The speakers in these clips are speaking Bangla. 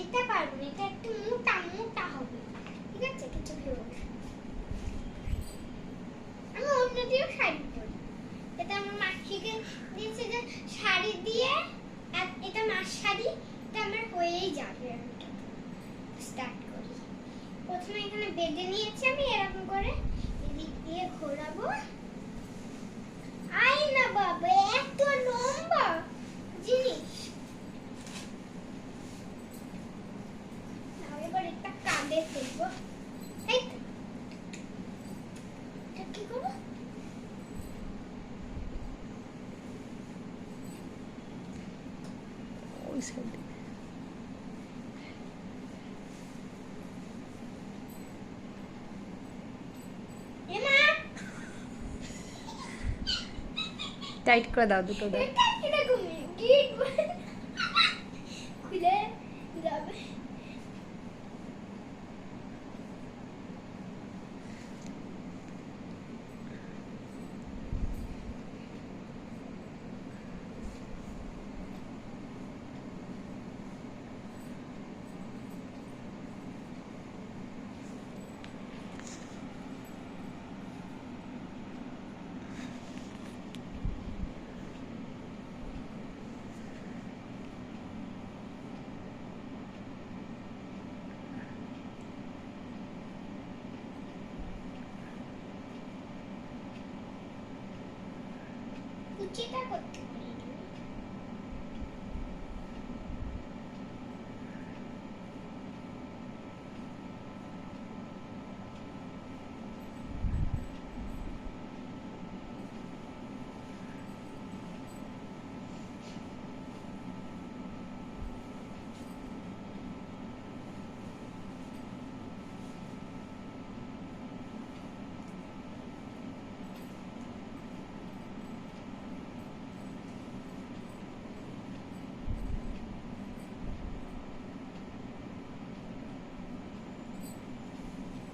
এটা পারব না, এটা একটু মোটা মোটা হবে। ঠিক আছে? কিছু ভেবো আমি অন্য দিয়েও শাড়ি পরি। এটা আমার মাসিকে দিয়েছে যে শাড়ি দিয়ে এটা মাস শাড়ি, এটা আমার হয়েই যাবে আমি স্টার্ট করি। প্রথমে এখানে বেঁধে নিয়েছি আমি, এরকম করে এদিক দিয়ে ঘোরাবো। আই না বাবা, এত লম্বা জিনিস। ওই সাইডে টাইট করে দাও দুটো দাও এটা কীরকম গিট খুলে যাবে কুচিটা করতে পারি না।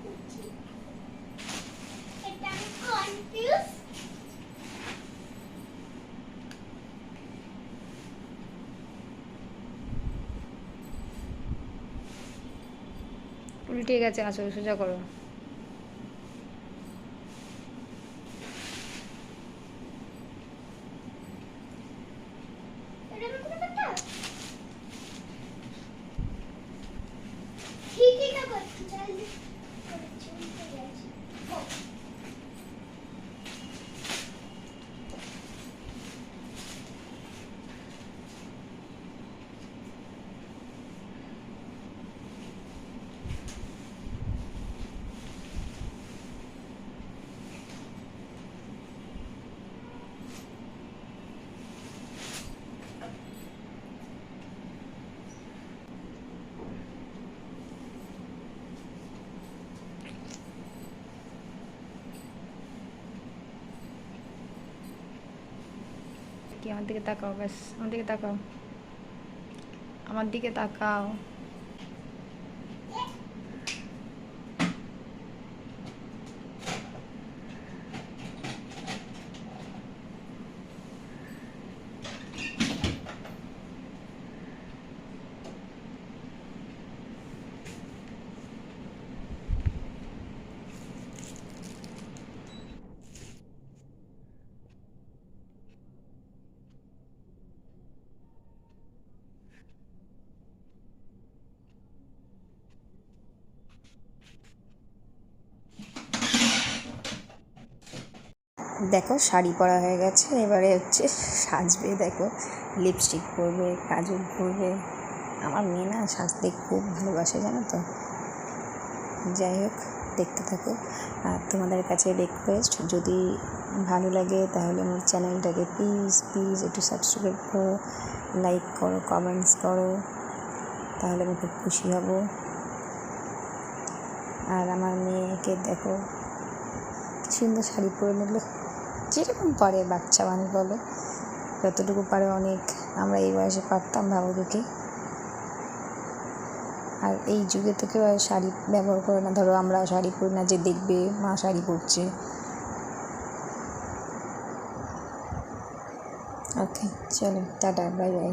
কুচি। এটা আমি confuse উল্টে গেছে আসল সোজা করো এরকম আমার দিকে তাকাও ব্যাস। আমার দিকে তাকাও। আমার দিকে তাকাও। দেখো, শাড়ি পরা হয়ে গেছে। এবারে হচ্ছে সাজবে, দেখো লিপস্টিক পরবে, কাজল পরবে। আমার মেয়ে না সাজতে খুব ভালোবাসে, জানো তো? যাই হোক, দেখতে থাকো। আর তোমাদের কাছে রিকোয়েস্ট যদি ভালো লাগে, তাহলে আমার চ্যানেলটাকে প্লিজ প্লিজ একটু সাবস্ক্রাইব করো লাইক করো কমেন্টস করো, তাহলে আমি খুব খুশি হব। আর আমার মেয়েকে দেখো, সুন্দর শাড়ি পরে নিল যেরকম পারে বাচ্চা মানে বলো। যতটুকু পারে অনেক আমরা এই বয়সে পারতাম দেখে আর এই যুগে তো কেউ শাড়ি ব্যবহার করে না। ধরো আমরা শাড়ি পরি না যে দেখবে মা শাড়ি পরছে। ওকে চলো, টাটা বাই বাই